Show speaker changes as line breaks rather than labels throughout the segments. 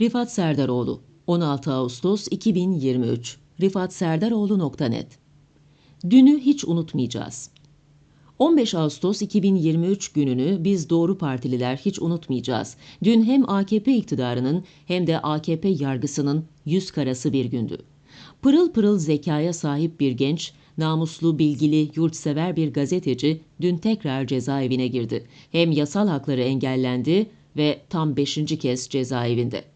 Rifat Serdaroğlu 16 Ağustos 2023 rifatserdaroğlu.net Dünü hiç unutmayacağız. 15 Ağustos 2023 gününü biz Doğru Partililer hiç unutmayacağız. Dün hem AKP iktidarının hem de AKP yargısının yüz karası bir gündü. Pırıl pırıl zekaya sahip bir genç, namuslu, bilgili, yurtsever bir gazeteci dün tekrar cezaevine girdi. Hem yasal hakları engellendi ve tam beşinci kez cezaevinde.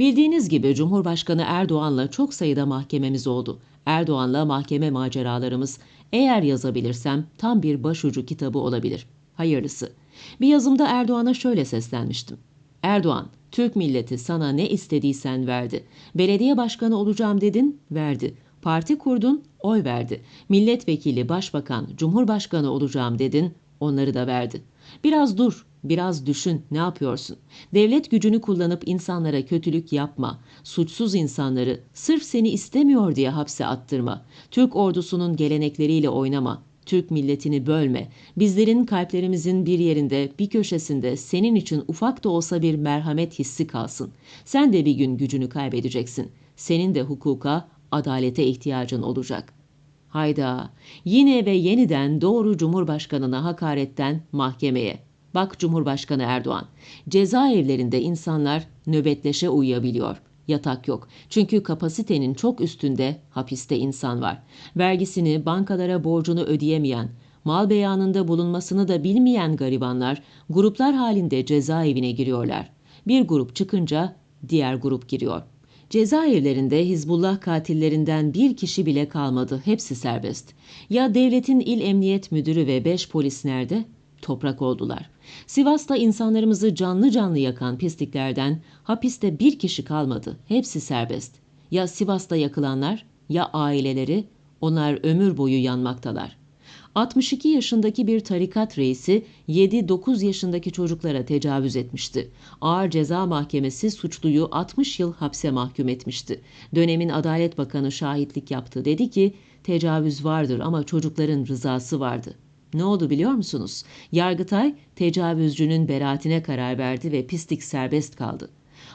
Bildiğiniz gibi Cumhurbaşkanı Erdoğan'la çok sayıda mahkememiz oldu. Erdoğan'la mahkeme maceralarımız eğer yazabilirsem tam bir başucu kitabı olabilir. Hayırlısı. Bir yazımda Erdoğan'a şöyle seslenmiştim. Erdoğan, Türk milleti sana ne istediysen verdi. Belediye başkanı olacağım dedin, verdi. Parti kurdun, oy verdi. Milletvekili, başbakan, cumhurbaşkanı olacağım dedin, onları da verdi. Biraz dur, biraz düşün, ne yapıyorsun? Devlet gücünü kullanıp insanlara kötülük yapma. Suçsuz insanları sırf seni istemiyor diye hapse attırma. Türk ordusunun gelenekleriyle oynama. Türk milletini bölme. Bizlerin kalplerimizin bir yerinde, bir köşesinde senin için ufak da olsa bir merhamet hissi kalsın. Sen de bir gün gücünü kaybedeceksin. Senin de hukuka, adalete ihtiyacın olacak. Hayda, yine ve yeniden doğru Cumhurbaşkanına hakaretten mahkemeye. Bak Cumhurbaşkanı Erdoğan, cezaevlerinde insanlar nöbetleşe uyuyabiliyor. Yatak yok. Çünkü kapasitenin çok üstünde hapiste insan var. Vergisini, bankalara borcunu ödeyemeyen, mal beyanında bulunmasını da bilmeyen garibanlar gruplar halinde cezaevine giriyorlar. Bir grup çıkınca diğer grup giriyor. Cezaevlerinde Hizbullah katillerinden bir kişi bile kalmadı. Hepsi serbest. Ya devletin il emniyet müdürü ve beş polis nerede? Toprak oldular. Sivas'ta insanlarımızı canlı canlı yakan pisliklerden hapiste bir kişi kalmadı. Hepsi serbest. Ya Sivas'ta yakılanlar ya aileleri onlar ömür boyu yanmaktalar. 62 yaşındaki bir tarikat reisi 7-9 yaşındaki çocuklara tecavüz etmişti. Ağır Ceza Mahkemesi suçluyu 60 yıl hapse mahkum etmişti. Dönemin Adalet Bakanı şahitlik yaptı. Dedi ki tecavüz vardır ama çocukların rızası vardı. Ne oldu biliyor musunuz? Yargıtay tecavüzcünün beraatine karar verdi ve pislik serbest kaldı.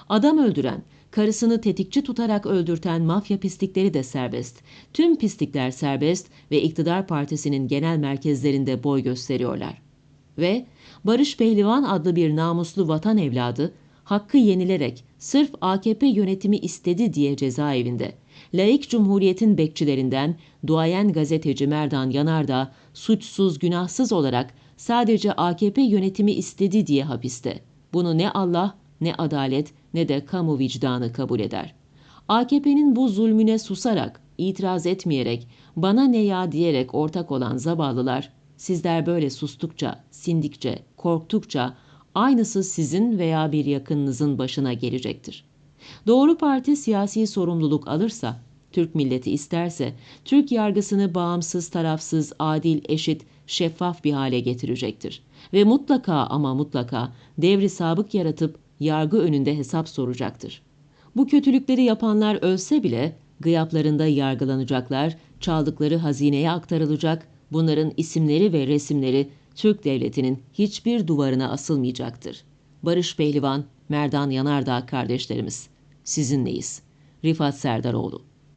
Adam öldüren, karısını tetikçi tutarak öldürten mafya pislikleri de serbest. Tüm pislikler serbest ve iktidar partisinin genel merkezlerinde boy gösteriyorlar. Ve Barış Pehlivan adlı bir namuslu vatan evladı hakkı yenilerek sırf AKP yönetimi istedi diye cezaevinde. Laik Cumhuriyet'in bekçilerinden duayen gazeteci Merdan Yanardağ suçsuz günahsız olarak sadece AKP yönetimi istedi diye hapiste. Bunu ne Allah ne adalet ne de kamu vicdanı kabul eder. AKP'nin bu zulmüne susarak, itiraz etmeyerek, bana ne ya diyerek ortak olan zavallılar, sizler böyle sustukça, sindikçe, korktukça aynısı sizin veya bir yakınınızın başına gelecektir. Doğru Parti siyasi sorumluluk alırsa, Türk milleti isterse, Türk yargısını bağımsız, tarafsız, adil, eşit, şeffaf bir hale getirecektir. Ve mutlaka ama mutlaka devri sabık yaratıp yargı önünde hesap soracaktır. Bu kötülükleri yapanlar ölse bile gıyaplarında yargılanacaklar, çaldıkları hazineye aktarılacak, bunların isimleri ve resimleri Türk Devleti'nin hiçbir duvarına asılmayacaktır. Barış Pehlivan, Merdan Yanardağ kardeşlerimiz, sizinleyiz. Rifat Serdaroğlu